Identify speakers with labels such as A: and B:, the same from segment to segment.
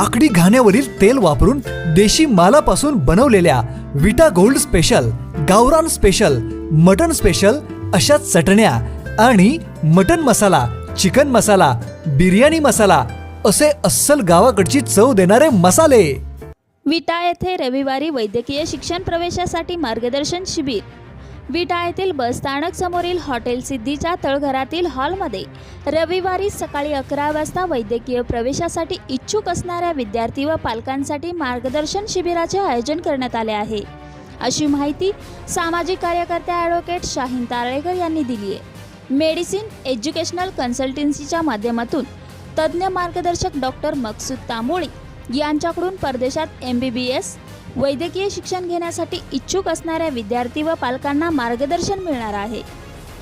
A: लाकडी घाण्यावरील तेल वापरून देशी मालापासून बनवलेल्या विटा गोल्ड स्पेशल गावरान स्पेशल मटन स्पेशल अशा चटण्या आणि मटन मसाला चिकन मसाला बिर्याणी मसाला असे अस्सल गावाकडची चव देणारे मसाले.
B: विटा येथे रविवारी वैद्यकीय शिक्षण प्रवेशासाठी मार्गदर्शन शिबिर विटा येथील बसस्थानक समोरील हॉटेल सिद्धीच्या तळघरातील हॉलमध्ये रविवारी सकाळी अकरा वाजता वैद्यकीय प्रवेशासाठी इच्छुक असणाऱ्या विद्यार्थी व पालकांसाठी मार्गदर्शन शिबिराचे आयोजन करण्यात आले आहे. अशी माहिती सामाजिक कार्यकर्ते ॲडव्होकेट शाहीन तारळेकर यांनी दिली आहे. मेडिसिन एज्युकेशनल कन्सल्टन्सीच्या माध्यमातून तज्ज्ञ मार्गदर्शक डॉक्टर मकसूद तांबोळी यांच्याकडून परदेशात एम बी बी एस वैद्यकीय शिक्षण घेण्यासाठी इच्छुक असणाऱ्या विद्यार्थी व पालकांना मार्गदर्शन मिळणार आहे.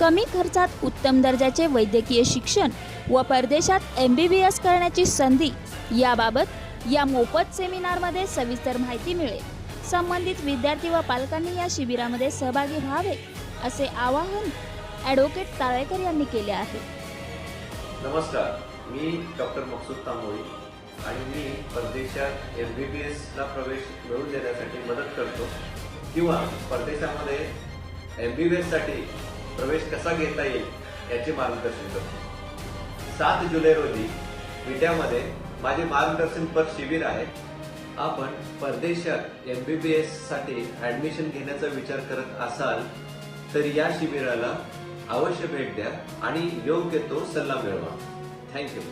B: कमी खर्चात उत्तम दर्जाचे वैद्यकीय शिक्षण व परदेशात एम बी बी एस करण्याची संधी याबाबत या मोफत सेमिनारमध्ये सविस्तर माहिती मिळेल. संबंधित विद्यार्थी व पालकांनी या शिबिरामध्ये सहभागी व्हावे असे आवाहन ॲडव्होकेट ताळेकर यांनी केले आहे.
C: नमस्कार मी डॉक्टर मकसूद तांबोळी आणि मी परदेशात एम बी बी एसला प्रवेश मिळवून देण्यासाठी मदत करतो किंवा परदेशामध्ये एम बी बी एससाठी प्रवेश कसा घेता येईल याचे मार्गदर्शन करतो. सात जुलै रोजी विट्यामध्ये माझे मार्गदर्शनपर शिबिर आहे. आपण परदेशात एम बी बी एससाठी ॲडमिशन घेण्याचा विचार करत असाल तर या शिबिराला अवश्य भेट द्या आणि योग्य तो सल्ला मिळवा. थँक्यू